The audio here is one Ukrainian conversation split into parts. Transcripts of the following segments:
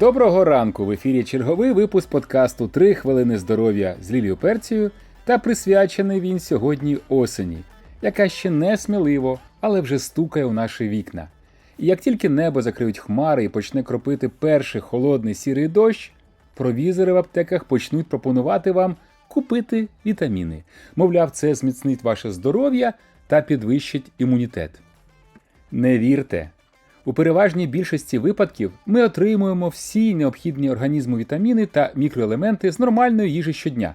Доброго ранку! В ефірі черговий випуск подкасту «Три хвилини здоров'я з Лілією Перцією та присвячений він сьогодні осені, яка ще не сміливо, але вже стукає у наші вікна. І як тільки небо закриють хмари і почне кропити перший холодний сірий дощ, провізори в аптеках почнуть пропонувати вам купити вітаміни. Мовляв, це зміцнить ваше здоров'я та підвищить імунітет. Не вірте. У переважній більшості випадків ми отримуємо всі необхідні організму вітаміни та мікроелементи з нормальної їжі щодня.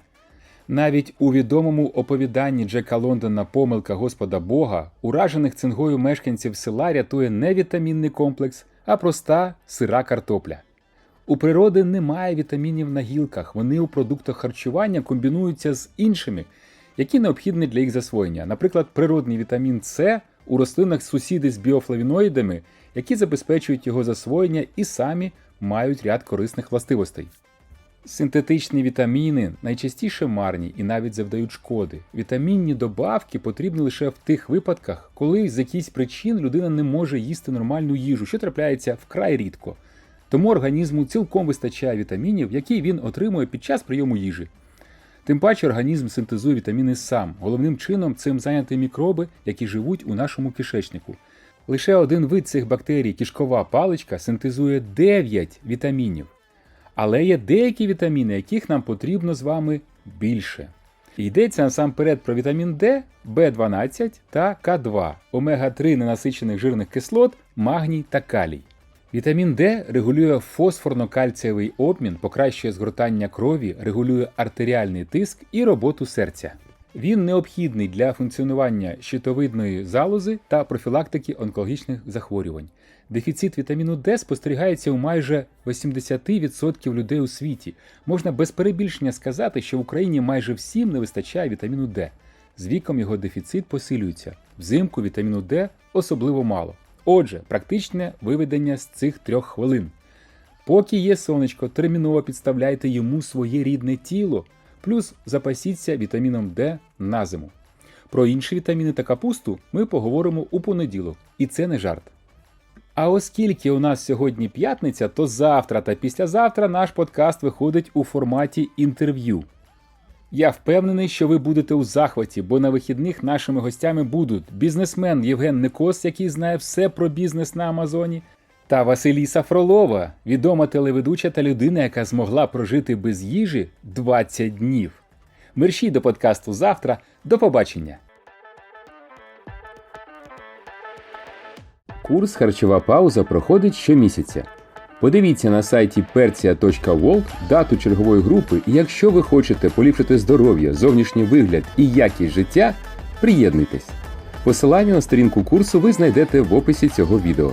Навіть у відомому оповіданні Джека Лондона Помилка Господа Бога уражених цингою мешканців села рятує не вітамінний комплекс, а проста сира картопля. У природи немає вітамінів на гілках, вони у продуктах харчування комбінуються з іншими, які необхідні для їх засвоєння. Наприклад, природний вітамін С у рослинах сусіди з біофлавіноїдами, які забезпечують його засвоєння і самі мають ряд корисних властивостей. Синтетичні вітаміни найчастіше марні і навіть завдають шкоди. Вітамінні добавки потрібні лише в тих випадках, коли з якихось причин людина не може їсти нормальну їжу, що трапляється вкрай рідко. Тому організму цілком вистачає вітамінів, які він отримує під час прийому їжі. Тим паче організм синтезує вітаміни сам. Головним чином цим зайняті мікроби, які живуть у нашому кишечнику. Лише один вид цих бактерій, кишкова паличка, синтезує 9 вітамінів. Але є деякі вітаміни, яких нам потрібно з вами більше. Йдеться насамперед про вітамін D, В12 та К2, омега-3 ненасичених жирних кислот, магній та калій. Вітамін D регулює фосфорно-кальцієвий обмін, покращує згортання крові, регулює артеріальний тиск і роботу серця. Він необхідний для функціонування щитовидної залози та профілактики онкологічних захворювань. Дефіцит вітаміну D спостерігається у майже 80% людей у світі. Можна без перебільшення сказати, що в Україні майже всім не вистачає вітаміну D. З віком його дефіцит посилюється. Взимку вітаміну D особливо мало. Отже, практичне виведення з цих трьох хвилин. Поки є сонечко, терміново підставляйте йому своє рідне тіло, плюс запасіться вітаміном D на зиму. Про інші вітаміни та капусту ми поговоримо у понеділок, і це не жарт. А оскільки у нас сьогодні п'ятниця, то завтра та післязавтра наш подкаст виходить у форматі інтерв'ю. Я впевнений, що ви будете у захваті, бо на вихідних нашими гостями будуть бізнесмен Євген Никос, який знає все про бізнес на Амазоні, та Василіса Фролова, відома телеведуча та людина, яка змогла прожити без їжі 20 днів. Мерщій до подкасту завтра. До побачення! Курс Харчова пауза проходить щомісяця. Подивіться на сайті persia.world дату чергової групи, і якщо ви хочете поліпшити здоров'я, зовнішній вигляд і якість життя, приєднуйтесь. Посилання на сторінку курсу ви знайдете в описі цього відео.